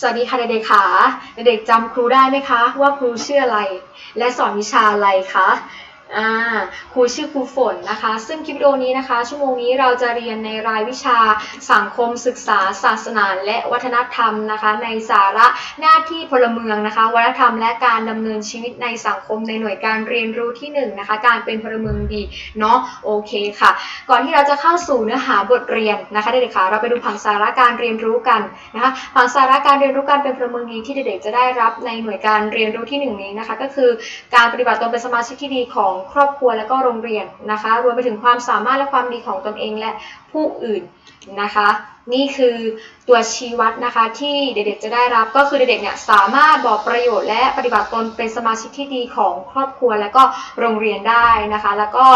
สวัสดีค่ะเด็กๆค่ะ เด็กๆจำครูได้ไหมคะ ว่าครูชื่ออะไร และสอนวิชาอะไรคะ อ่าครูชื่อครูฝนนะคะ ซึ่งคลิปวิดีโอนี้นะคะ ชั่วโมงนี้เราจะเรียนในรายวิชาสังคมศึกษา ศาสนา และวัฒนธรรมนะคะ ในสาระหน้าที่พลเมืองนะคะ วัฒนธรรมและการดำเนินชีวิตในสังคมในหน่วยการเรียนรู้ที่หนึ่งนะคะ การเป็นพลเมืองดีเนาะโอเคค่ะ ก่อนที่เราจะเข้าสู่เนื้อหาบทเรียนนะคะเด็กๆค่ะเราไปดูผังสาระการเรียนรู้กันนะคะผังสาระการเรียนรู้การเป็นพลเมืองดีที่เด็กๆจะได้รับในหน่วยการเรียนรู้ที่หนึ่งนี้นะคะ ก็คือการปฏิบัติตนเป็นสมาชิกที่ดีของครอบครัวและก็โรงเรียนนะคะรวมไปถึงความสามารถและความดีของตนเองและผู้อื่นนะคะ นี่คือตัวชี้วัดนะคะที่เด็กๆจะได้รับก็คือเด็กๆเนี่ยสามารถบอกประโยชน์และปฏิบัติตนเป็นสมาชิกที่ดีของครอบครัวและก็โรงเรียนได้นะคะ แล้วก็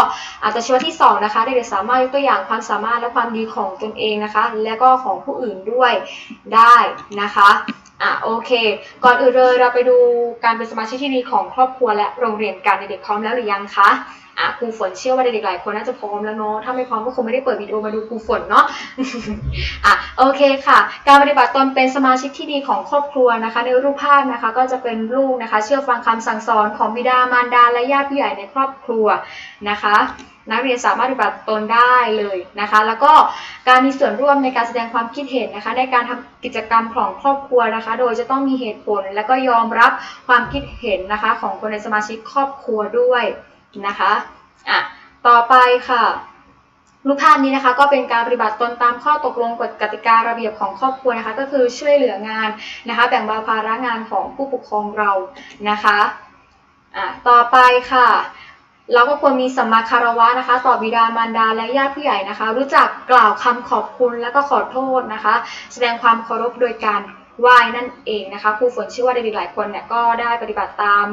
อาจจะชี้วัดที่สองนะคะเด็กๆสามารถยกตัวอย่างความสามารถและความดีของตนเองนะคะ และก็ของผู้อื่นด้วยได้นะคะ อะโอเค ก่อนอื่นเลยเราไปดูการเป็นสมาชิกที่ดีของครอบครัวและโรงเรียนกันเด็กๆพร้อมแล้วหรือยังคะอะครูฝนเชื่อว่าเด็กๆหลายคนน่าจะพร้อมแล้วเนาะถ้าไม่พร้อมก็คงไม่ได้เปิดวิดีโอมาดูครูฝนเนาะอะโอเคค่ะ การปฏิบัติตนเป็นสมาชิกที่ดีของครอบครัวนะคะ ในรูปภาพนะคะ ก็จะเป็นลูกนะคะ เชื่อฟังคำสั่งสอนของบิดามารดาและญาติผู้ใหญ่ในครอบครัวนะคะ นักเรียนสามารถปฏิบัติตนได้เลยนะคะ แล้วก็การมีส่วนร่วมในการแสดงความคิดเห็นนะคะ ในการทำกิจกรรมของครอบครัวนะคะ โดยจะต้องมีเหตุผล และก็ยอมรับความคิดเห็นนะคะ ของคนในสมาชิกครอบครัวด้วยนะคะอะต่อไปค่ะรูปภาพนี้นะคะก็เป็นการปฏิบัติตนตามข้อตกลงกฎกติการะเบียบของครอบครัวนะคะ ก็คือช่วยเหลืองานนะคะ แบ่งเบาภาระงานของผู้ปกครองเรานะคะอะต่อไปค่ะ เราก็ควรมีสัมมาคารวะนะคะ ต่อบิดามารดาและญาติผู้ใหญ่นะคะ รู้จักกล่าวคำขอบคุณและก็ขอโทษนะคะ แสดงความเคารพโดยการไหว้นั่นเองนะคะครูฝนเชื่อว่าเด็กๆหลายคนเนี่ยก็ได้ปฏิบัติตาม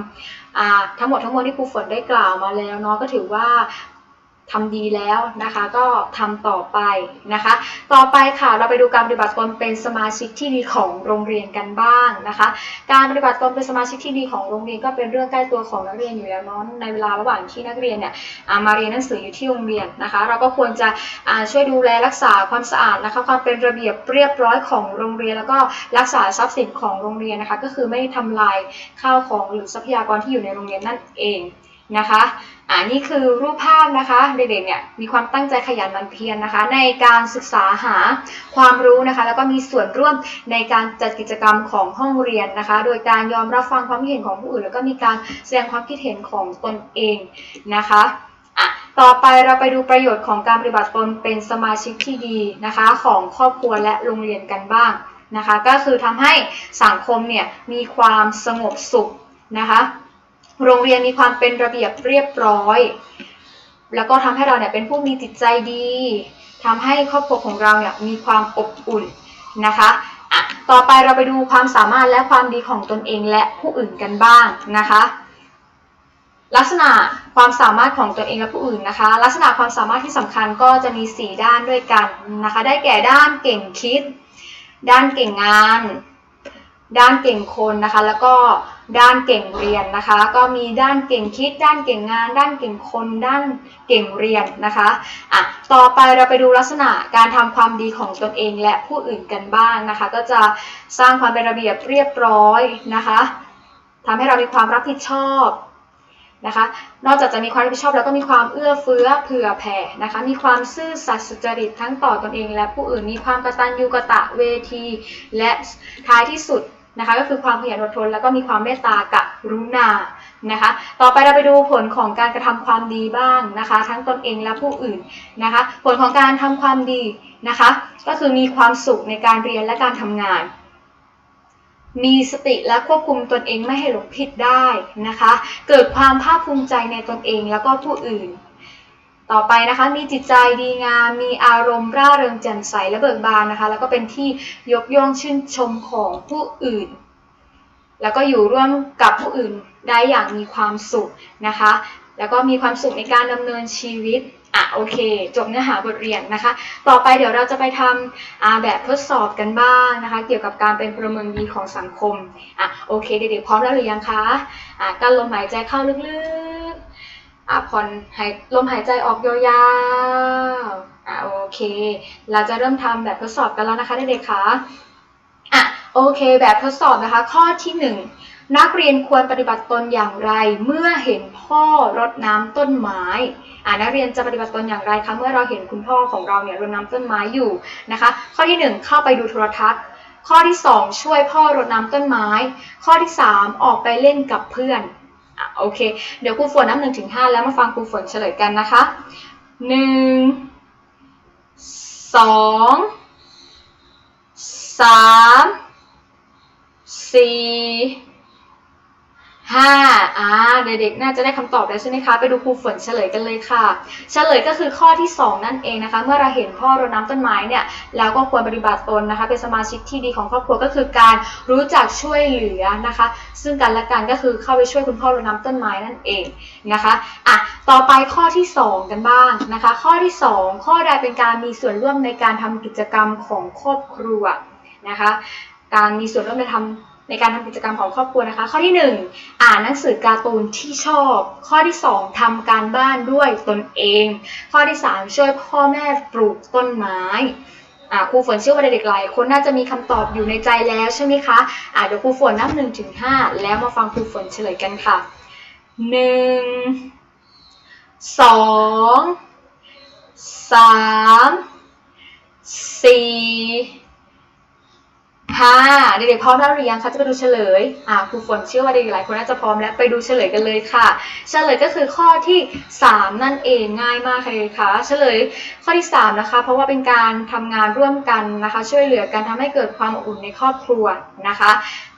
ทั้งหมดทั้งมวลที่ครูฝนได้กล่าวมาแล้วเนาะก็ถือว่า ทำดีแล้วนะคะก็ทำต่อไปนะคะ ต่อไปค่ะเราไปดูการปฏิบัติตนเป็นสมาชิกที่ดีของโรงเรียนกันบ้างนะคะ การปฏิบัติตนเป็นสมาชิกที่ดีของโรงเรียนก็เป็นเรื่องใกล้ตัวของนักเรียนอยู่แล้วเนาะในเวลาระหว่างที่นักเรียนเนี่ยามาเรียนหนังสืออยู่ที่โรงเรียนนะคะ เราก็ควรจะช่วยดูแลรักษาความสะอาดนะคะความเป็นระเบียบเรียบร้อยของโรงเรียน แล้วก็รักษาทรัพย์สินของโรงเรียนนะคะ ก็คือไม่ทำลายข้าวของหรือทรัพยากรที่อยู่ในโรงเรียนนั่นเองนะคะ อ่านี่คือรูปภาพนะคะเด็กๆเนี่ยมีความตั้งใจขยันหมั่นเพียรนะคะ ในการศึกษาหาความรู้นะคะ แล้วก็มีส่วนร่วมในการจัดกิจกรรมของห้องเรียนนะคะ โดยการยอมรับฟังความคิดเห็นของผู้อื่น แล้วก็มีการแสดงความคิดเห็นของตนเองนะคะอะต่อไปเราไปดูประโยชน์ของการปฏิบัติตนเป็นสมาชิกที่ดีนะคะ ของครอบครัวและโรงเรียนกันบ้างนะคะ ก็คือทำให้สังคมเนี่ยมีความสงบสุขนะคะ โรงเรียนมีความเป็นระเบียบเรียบร้อย แล้วก็ทำให้เราเนี่ยเป็นผู้มีจิตใจดีทำให้ครอบครัวของเราเนี่ยมีความอบอุ่นนะคะอะต่อไปเราไปดูความสามารถและความดีของตนเองและผู้อื่นกันบ้างนะคะลักษณะความสามารถของตนเองและผู้อื่นนะคะ ลักษณะความสามารถที่สำคัญก็จะมี 4 ด้านด้วยกันนะคะ ได้แก่ด้านเก่งคิด ด้านเก่งงาน ด้านเก่งคนนะคะ แล้วก็ด้านเก่งเรียนนะคะ ก็มีด้านเก่งคิด ด้านเก่งงาน ด้านเก่งคน ด้านเก่งเรียนนะคะอะต่อไปเราไปดูลักษณะการทำความดีของตนเองและผู้อื่นกันบ้างนะคะ ก็จะสร้างความเป็นระเบียบเรียบร้อยนะคะทำให้เรามีความรับผิดชอบนะคะ นอกจากจะมีความรับผิดชอบแล้วก็มีความเอื้อเฟื้อเผื่อแผ่นะคะ มีความซื่อสัตย์สุจริตทั้งต่อตนเอง และผู้อื่น มีความกตัญญูกตะเวที และท้ายที่สุด นะคะก็คือความขยันอดทนแล้วก็มีความเมตตากับรุณานะคะ ต่อไปเราไปดูผลของการกระทำความดีบ้างนะคะ ทั้งตนเองและผู้อื่นนะคะ ผลของการทำความดีนะคะ ก็คือมีความสุขในการเรียนและการทำงาน มีสติและควบคุมตนเองไม่ให้หลงผิดได้นะคะ เกิดความภาคภูมิใจในตนเองแล้วก็ผู้อื่น ต่อไปนะคะมีจิตใจดีงาม มีอารมณ์ร่าเริงแจ่มใสและเบิกบานนะคะ แล้วก็เป็นที่ยกย่องชื่นชมของผู้อื่น แล้วก็อยู่ร่วมกับผู้อื่นได้อย่างมีความสุขนะคะ แล้วก็มีความสุขในการดำเนินชีวิตอะโอเค จบเนื้อหาบทเรียนนะคะ ต่อไปเดี๋ยวเราจะไปทำอ่าแบบทดสอบกันบ้างนะคะ เกี่ยวกับการเป็นพลเมืองดีของสังคมอะโอเค เด็กๆพร้อมแล้วหรือยังคะอะกั้นลมหายใจเข้าลึกๆ อะผ่อนหายลมหายใจออกยาวๆอะโอเค เราจะเริ่มทำแบบทดสอบกันแล้วนะคะเด็กๆคะอะโอเคแบบทดสอบนะคะ ข้อที่หนึ่งนักเรียนควรปฏิบัติตนอย่างไร เมื่อเห็นพ่อรดน้ำต้นไม้อ่านักเรียนจะปฏิบัติตนอย่างไรคะเมื่อเราเห็นคุณพ่อของเราเนี่ยรดน้ำต้นไม้อยู่นะคะ ข้อที่หนึ่งเข้าไปดูโทรทัศน์ ข้อที่สองช่วยพ่อรดน้ำต้นไม้ ข้อที่สามออกไปเล่นกับเพื่อน อะโอเค เดี๋ยวครูฝนนับหนึ่งถึงห้าแล้วมาฟังครูฝนเฉลยกันนะคะหนึ่งสองสามสี่ ห้าอ่าเด็กๆน่าจะได้คำตอบแล้วใช่ไหมคะ ไปดูครูฝนเฉลยกันเลยค่ะ เฉลยก็คือข้อที่ 2 นั่นเองนะคะ เมื่อเราเห็นพ่อรดน้ำต้นไม้เนี่ยเราก็ควรปฏิบัติตนนะคะ เป็นสมาชิกที่ดีของครอบครัวก็คือการรู้จักช่วยเหลือนะคะ ซึ่งกันและกันก็คือเข้าไปช่วยคุณพ่อรดน้ำต้นไม้นั่นเองนะคะอะต่อไปข้อที่ 2 กันบ้างนะคะ ข้อที่ 2 ข้อใดเป็นการมีส่วนร่วมในการทำกิจกรรมของครอบครัวนะคะ การมีส่วนร่วมในทำ ในการทำกิจกรรมของครอบครัวนะคะ ข้อที่ 1 อ่านหนังสือการ์ตูนที่ชอบ ข้อที่ 2ทำการบ้านด้วยตนเอง ข้อที่ 3 ช่วยพ่อแม่ปลูกต้นไม้ครูฝนเชื่อว่าเด็กๆหลายคนน่าจะมีคำตอบอยู่ในใจแล้วใช่ไหมคะอ่าเดี๋ยวครูฝนนับ1นถึงห้าแล้วมาฟังครูฝนเฉลยกันค่ะ1 2 3 4 ค่ะเด็กๆพร้อมแล้วหรือยังคะจะไปดูเฉลยอ่าครูฝนเชื่อว่าเด็กๆหลายคนน่าจะพร้อมแล้วไปดูเฉลยกันเลยค่ะ เฉลยก็คือข้อที่ 3 นั่นเองง่ายมากเลยค่ะ เฉลยข้อที่ 3 นะคะ เพราะว่าเป็นการทำงานร่วมกันนะคะ ช่วยเหลือกันทำให้เกิดความอบอุ่นในครอบครัวนะคะ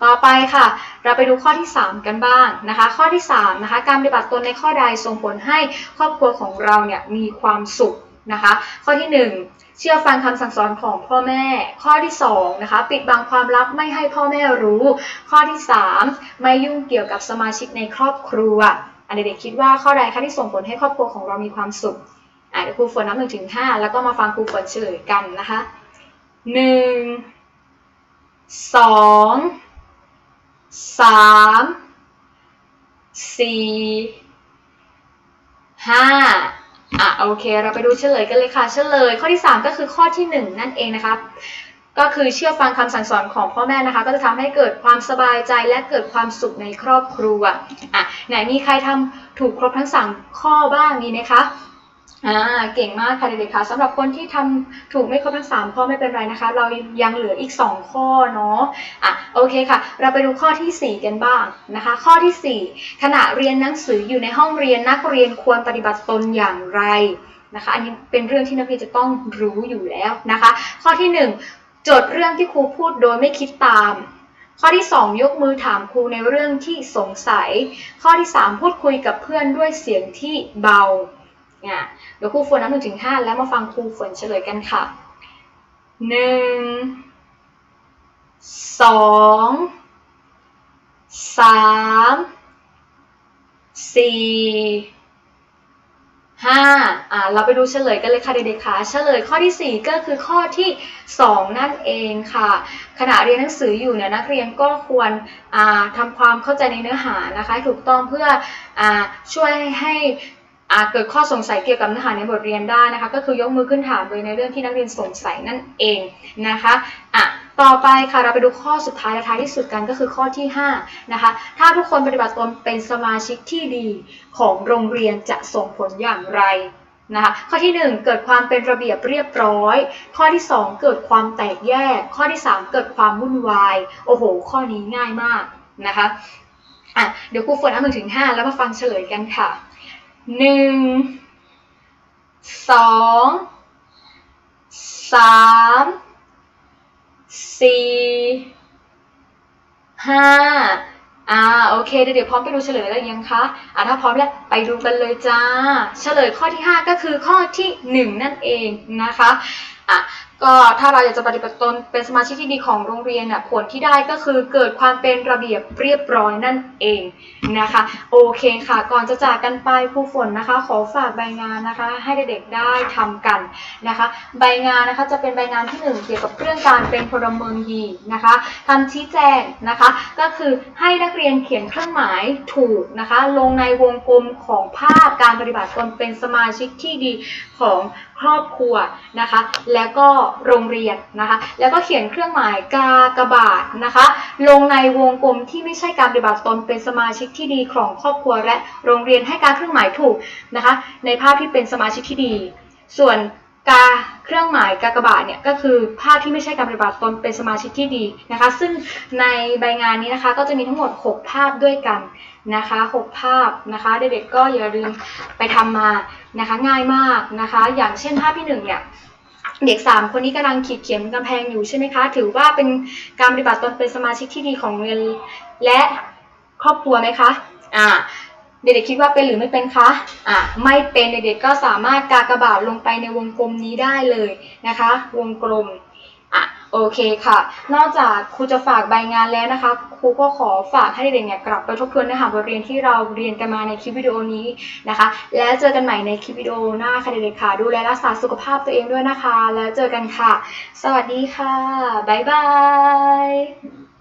ต่อไปค่ะ เราไปดูข้อที่ 3 กันบ้างนะคะ ข้อที่3นะคะการปฏิบัติตนในข้อใดส่งผลให้ครอบครัวของเราเนี่ยมีความสุขนะคะ ข้อที่ 1 เชื่อฟังคำสั่งสอนของพ่อแม่ ข้อที่2นะคะปิดบังความลับไม่ให้พ่อแม่รู้ ข้อที่ 3 ไม่ยุ่งเกี่ยวกับสมาชิกในครอบครัว อันเด็กๆคิดว่าข้อใดคะที่ส่งผลให้ครอบครัวของเรามีความสุขอะเดี๋ยวครูฝนนับหนึ่งถึงห้าแล้วก็มาฟังครูฝนเฉลยกันนะคะหนึ่งสองสามสี่ห้า อะโอเค เราไปดูเฉลยกันเลยค่ะ เฉลยข้อที่ 3 ก็คือข้อที่ 1 นั่นเองนะคะก็คือเชื่อฟังคำสั่งสอนของพ่อแม่นะคะ ก็จะทำให้เกิดความสบายใจและเกิดความสุขในครอบครัวอะไหนมีใครทำถูกครบทั้ง3ข้อบ้างมีไหมคะ อ่าเก่งมากค่ะเด็กๆค่ะสำหรับคนที่ทำถูกไม่ครบทั้ง 3 ข้อไม่เป็นไรนะคะ เรายังเหลืออีก 2 ข้อเนาะอะโอเคค่ะ เราไปดูข้อทีสี่4 กันบ้างนะคะ ข้อทีสี่ 4 ขณะเรียนหนังสืออยู่ในห้องเรียนนักเรียนควรปฏิบัติตนอย่างไรนะคะ อันนี้เป็นเรื่องที่นักเรียนจะต้องรู้อยู่แล้วนะคะ ข้อที่ 1 จดเรื่องที่ครูพูดโดยไม่คิดตาม ข้อที่ 2 ยกมือถามครูในเรื่องที่สงสัย ข้อที่ 3 พูดคุยกับเพื่อนด้วยเสียงที่เบา เนี่ยเดี๋ยวครูฝนนับหนึ่งถึงห้าแล้วมาฟังครูฝนเฉลยกันค่ะหนึ่งสองสามสี่ห้าอ่าเราไปดูเฉลยกันเลยค่ะเด็กๆค่ะเฉลยข้อที่ 4 ก็คือข้อที่ 2 นั่นเองค่ะ ขณะเรียนหนังสืออยู่เนี่ยนักเรียนก็ควรอ่าทำความเข้าใจในเนื้อหานะคะ ถูกต้องเพื่ออ่าช่วยให้ เกิดข้อสงสัยเกี่ยวกับเนื้อหาในบทเรียนได้นะคะ ก็คือยกมือขึ้นถามเลยในเรื่องที่นักเรียนสงสัยนั่นเองนะคะอะต่อไปค่ะเราไปดูข้อสุดท้ายและท้ายที่สุดกันก็คือข้อที่5นะคะถ้าทุกคนปฏิบัติตนเป็นสมาชิกที่ดีของโรงเรียนจะส่งผลอย่างไรนะคะข้อที่ 1 เกิดความเป็นระเบียบเรียบร้อย ข้อที่ 2 เกิดความแตกแยก ข้อที่ 3 เกิดความวุ่นวาย โอ้โห ข้อนี้ง่ายมากนะคะอะเดี๋ยวครูฝนนับหนึ่งถึงห้าแล้วมาฟังเฉลยกันค่ะ หนึ่งสองสามสี่ห้าอ่าโอเคเดี๋ยวพร้อมไปดูเฉลยแล้วยังคะอ่าถ้าพร้อมแล้วไปดูกันเลยจ้า เฉลยข้อที่ 5 ก็คือข้อที่ 1 นั่นเองนะคะอะ ก็ถ้าเราอยากจะปฏิบัติตนเป็นสมาชิกที่ดีของโรงเรียนน่ะผลที่ได้ก็คือเกิดความเป็นระเบียบเรียบร้อยนั่นเองนะคะ โอเคค่ะ ก่อนจะจากกันไปครูฝนนะคะ ขอฝากใบงานนะคะ ให้เด็กๆได้ทำกันนะคะ ใบงานนะคะจะเป็นใบงานที่ 1 เกี่ยวกับเรื่องการเป็นพลเมืองดีนะคะคำชี้แจงนะคะ ก็คือให้นักเรียนเขียนเครื่องหมายถูกนะคะ ลงในวงกลมของภาพการปฏิบัติตนเป็นสมาชิกที่ดีของครอบครัวนะคะ แล้วก็โรงเรียนนะคะ แล้วก็เขียนเครื่องหมายกากบาทนะคะ ลงในวงกลมที่ไม่ใช่การปฏิบัติตนเป็นสมาชิกที่ดีของครอบครัวและโรงเรียนให้การเครื่องหมายถูกนะคะ ในภาพที่เป็นสมาชิกที่ดี ส่วนกาเครื่องหมายกากบาทเนี่ยก็คือภาพที่ไม่ใช่การปฏิบัติตนเป็นสมาชิกที่ดีนะคะ ซึ่งในใบงานนี้นะคะก็จะมีทั้งหมด 6 ภาพด้วยกันนะคะ 6 ภาพนะคะเด็กๆก็อย่าลืมไปทำมานะคะง่ายมากนะคะ อย่างเช่นภาพที่หนึ่งเนี่ย เด็กสามคนนี้กำลังขีดเขียนกำแพงอยู่ใช่ไหมคะ ถือว่าเป็นการปฏิบัติตนเป็นสมาชิกที่ดีของโรงเรียนและครอบครัวไหมคะ อ่า เด็กๆคิดว่าเป็นหรือไม่เป็นคะ อ่า ไม่เป็นเด็กๆก็สามารถกากบาทลงไปในวงกลมนี้ได้เลยนะคะ วงกลมอะ โอเคค่ะ นอกจากครูจะฝากใบงานแล้วนะคะ ครูก็ขอฝากให้เด็กๆเนี่ยกลับไปทบทวนเนื้อหาบทเรียนที่เราเรียนกันมาในคลิปวิดีโอนี้นะคะ แล้วเจอกันใหม่ในคลิปวิดีโอหน้าค่ะเด็กๆค่ะ ดูแลรักษาสุขภาพตัวเองด้วยนะคะ แล้วเจอกันค่ะ สวัสดีค่ะ บ๊ายบาย